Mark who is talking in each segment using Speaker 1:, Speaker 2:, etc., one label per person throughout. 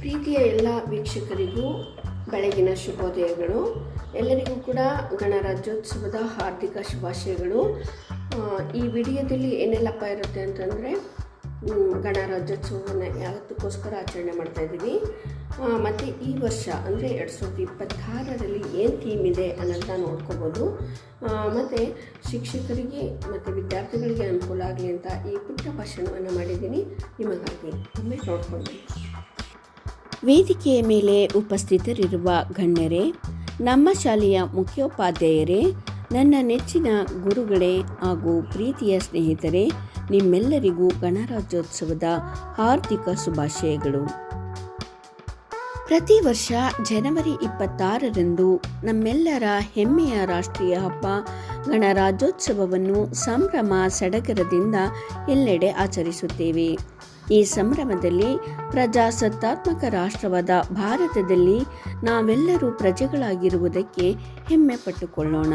Speaker 1: ಪ್ರೀತಿಯ ಎಲ್ಲ ವೀಕ್ಷಕರಿಗೂ ಬೆಳಗಿನ ಶುಭೋದಯಗಳು. ಎಲ್ಲರಿಗೂ ಕೂಡ ಗಣರಾಜ್ಯೋತ್ಸವದ ಹಾರ್ದಿಕ ಶುಭಾಶಯಗಳು. ಈ ವಿಡಿಯೋದಲ್ಲಿ ಏನೆಲ್ಲಪ್ಪ ಇರುತ್ತೆ ಅಂತಂದರೆ ಗಣರಾಜ್ಯೋತ್ಸವವನ್ನು ಯಾವತ್ತಕ್ಕೋಸ್ಕರ ಆಚರಣೆ ಮಾಡ್ತಾ ಇದ್ದೀವಿ. ಮತ್ತು ಈ ವರ್ಷ, ಅಂದರೆ ಎರಡು ಸಾವಿರದ ಇಪ್ಪತ್ತಾರರಲ್ಲಿ ಏನು ಥೀಮ್ ಇದೆ ಅನ್ನೋದನ್ನ ನೋಡ್ಕೋಬೋದು. ಮತ್ತು ಶಿಕ್ಷಕರಿಗೆ ಮತ್ತು ವಿದ್ಯಾರ್ಥಿಗಳಿಗೆ ಅನುಕೂಲ ಆಗಲಿ ಅಂತ ಈ ಪುಟ್ಟ ಭಾಷಣವನ್ನು ಮಾಡಿದ್ದೀನಿ. ನಿಮಗಾಗಿ ಒಮ್ಮೆ ನೋಡ್ಕೊಂಡು ವೇದಿಕೆಯ ಮೇಲೆ ಉಪಸ್ಥಿತರಿರುವ ಗಣ್ಯರೇ, ನಮ್ಮ ಶಾಲೆಯ ಮುಖ್ಯೋಪಾಧ್ಯಾಯರೇ, ನನ್ನ ನೆಚ್ಚಿನ ಗುರುಗಳೇ ಹಾಗೂ ಪ್ರೀತಿಯ ಸ್ನೇಹಿತರೇ, ನಿಮ್ಮೆಲ್ಲರಿಗೂ ಗಣರಾಜ್ಯೋತ್ಸವದ ಹಾರ್ದಿಕ ಶುಭಾಶಯಗಳು. ಪ್ರತಿ ವರ್ಷ ಜನವರಿ ಇಪ್ಪತ್ತಾರರಂದು ನಮ್ಮೆಲ್ಲರ ಹೆಮ್ಮೆಯ ರಾಷ್ಟ್ರೀಯ ಹಬ್ಬ ಗಣರಾಜ್ಯೋತ್ಸವವನ್ನು ಸಂಭ್ರಮ ಸಡಗರದಿಂದ ಎಲ್ಲೆಡೆ ಆಚರಿಸುತ್ತೇವೆ. ಈ ಸಂಭ್ರಮದಲ್ಲಿ ಪ್ರಜಾಸತ್ತಾತ್ಮಕ ರಾಷ್ಟ್ರವಾದ ಭಾರತದಲ್ಲಿ ನಾವೆಲ್ಲರೂ ಪ್ರಜೆಗಳಾಗಿರುವುದಕ್ಕೆ ಹೆಮ್ಮೆ ಪಟ್ಟುಕೊಳ್ಳೋಣ.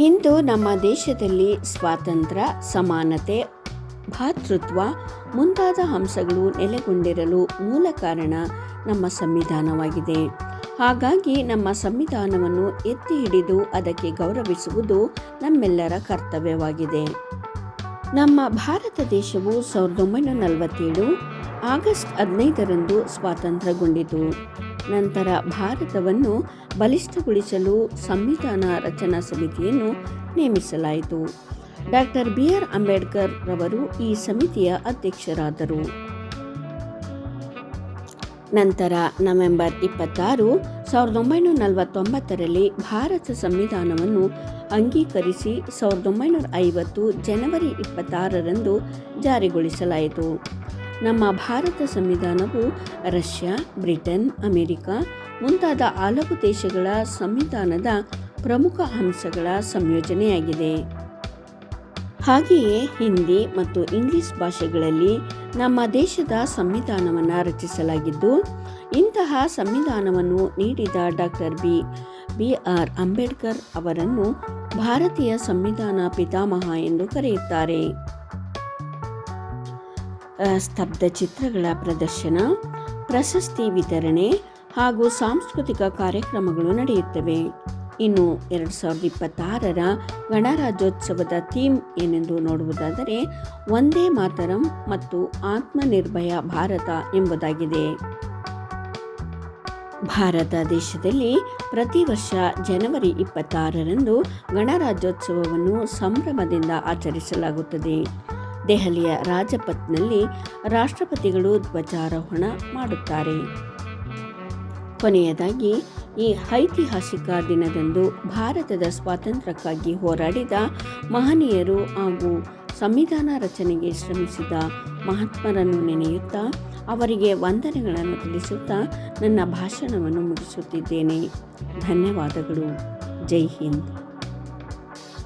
Speaker 1: ಇಂದು ನಮ್ಮ ದೇಶದಲ್ಲಿ ಸ್ವಾತಂತ್ರ್ಯ, ಸಮಾನತೆ, ಭಾತೃತ್ವ ಮುಂತಾದ ಅಂಶಗಳು ನೆಲೆಗೊಂಡಿರಲು ಮೂಲ ಕಾರಣ ನಮ್ಮ ಸಂವಿಧಾನವಾಗಿದೆ. ಹಾಗಾಗಿ ನಮ್ಮ ಸಂವಿಧಾನವನ್ನು ಎತ್ತಿ ಹಿಡಿದು ಅದಕ್ಕೆ ಗೌರವಿಸುವುದು ನಮ್ಮೆಲ್ಲರ ಕರ್ತವ್ಯವಾಗಿದೆ. ನಮ್ಮ ಭಾರತ ದೇಶವು ಸಾವಿರದ ಒಂಬೈನೂರ ನಲವತ್ತೇಳು ಆಗಸ್ಟ್ ಹದಿನೈದರಂದು ಸ್ವಾತಂತ್ರ್ಯಗೊಂಡಿತು. ನಂತರ ಭಾರತವನ್ನು ಬಲಿಷ್ಠಗೊಳಿಸಲು ಸಂವಿಧಾನ ರಚನಾ ಸಮಿತಿಯನ್ನು ನೇಮಿಸಲಾಯಿತು. ಡಾಕ್ಟರ್ ಬಿ ಆರ್ ಅಂಬೇಡ್ಕರ್ ರವರು ಈ ಸಮಿತಿಯ ಅಧ್ಯಕ್ಷರಾದರು. ನಂತರ ನವೆಂಬರ್ ಇಪ್ಪತ್ತಾರು ಸಾವಿರದ ಒಂಬೈನೂರ ನಲವತ್ತೊಂಬತ್ತರಲ್ಲಿ ಭಾರತ ಸಂವಿಧಾನವನ್ನು ಅಂಗೀಕರಿಸಿ ಸಾವಿರದ ಒಂಬೈನೂರ ಐವತ್ತು ಜನವರಿ ಇಪ್ಪತ್ತಾರರಂದು ಜಾರಿಗೊಳಿಸಲಾಯಿತು. ನಮ್ಮ ಭಾರತ ಸಂವಿಧಾನವು ರಷ್ಯಾ, ಬ್ರಿಟನ್, ಅಮೆರಿಕ ಮುಂತಾದ ಹಲವು ದೇಶಗಳ ಸಂವಿಧಾನದ ಪ್ರಮುಖ ಅಂಶಗಳ ಸಂಯೋಜನೆಯಾಗಿದೆ. ಹಾಗೆಯೇ ಹಿಂದಿ ಮತ್ತು ಇಂಗ್ಲಿಷ್ ಭಾಷೆಗಳಲ್ಲಿ ನಮ್ಮ ದೇಶದ ಸಂವಿಧಾನವನ್ನು ರಚಿಸಲಾಗಿದ್ದು, ಇಂತಹ ಸಂವಿಧಾನವನ್ನು ನೀಡಿದ doctor B B R Ambedkar ಅವರನ್ನು ಭಾರತೀಯ ಸಂವಿಧಾನ ಪಿತಾಮಹ ಎಂದು ಕರೆಯುತ್ತಾರೆ. ಸ್ತಬ್ಧ ಚಿತ್ರಗಳ ಪ್ರದರ್ಶನ, ಪ್ರಶಸ್ತಿ ವಿತರಣೆ ಹಾಗೂ ಸಾಂಸ್ಕೃತಿಕ ಕಾರ್ಯಕ್ರಮಗಳು ನಡೆಯುತ್ತವೆ. ಇನ್ನು ಎರಡು ಸಾವಿರದ ಇಪ್ಪತ್ತಾರರ ಗಣರಾಜ್ಯೋತ್ಸವದ ಥೀಮ್ ಏನೆಂದು ನೋಡುವುದಾದರೆ ಒಂದೇ ಮಾತರಂ ಮತ್ತು ಆತ್ಮನಿರ್ಭಯ ಭಾರತ ಎಂಬುದಾಗಿದೆ. ಭಾರತ ದೇಶದಲ್ಲಿ ಪ್ರತಿ ವರ್ಷ ಜನವರಿ ಇಪ್ಪತ್ತಾರರಂದು ಗಣರಾಜ್ಯೋತ್ಸವವನ್ನು ಸಂಭ್ರಮದಿಂದ ಆಚರಿಸಲಾಗುತ್ತದೆ. ದೆಹಲಿಯ ರಾಜಪಥ್ನಲ್ಲಿ ರಾಷ್ಟ್ರಪತಿಗಳು ಧ್ವಜಾರೋಹಣ ಮಾಡುತ್ತಾರೆ. ಕೊನೆಯದಾಗಿ ಈ ಐತಿಹಾಸಿಕ ದಿನದಂದು ಭಾರತದ ಸ್ವಾತಂತ್ರ್ಯಕ್ಕಾಗಿ ಹೋರಾಡಿದ ಮಹನೀಯರು ಹಾಗೂ ಸಂವಿಧಾನ ರಚನೆಗೆ ಶ್ರಮಿಸಿದ ಮಹಾತ್ಮರನ್ನು ನೆನೆಯುತ್ತಾ ಅವರಿಗೆ ವಂದನೆಗಳನ್ನು ತಿಳಿಸುತ್ತಾ ನನ್ನ ಭಾಷಣವನ್ನು ಮುಗಿಸುತ್ತಿದ್ದೇನೆ. ಧನ್ಯವಾದಗಳು. ಜೈ ಹಿಂದ್.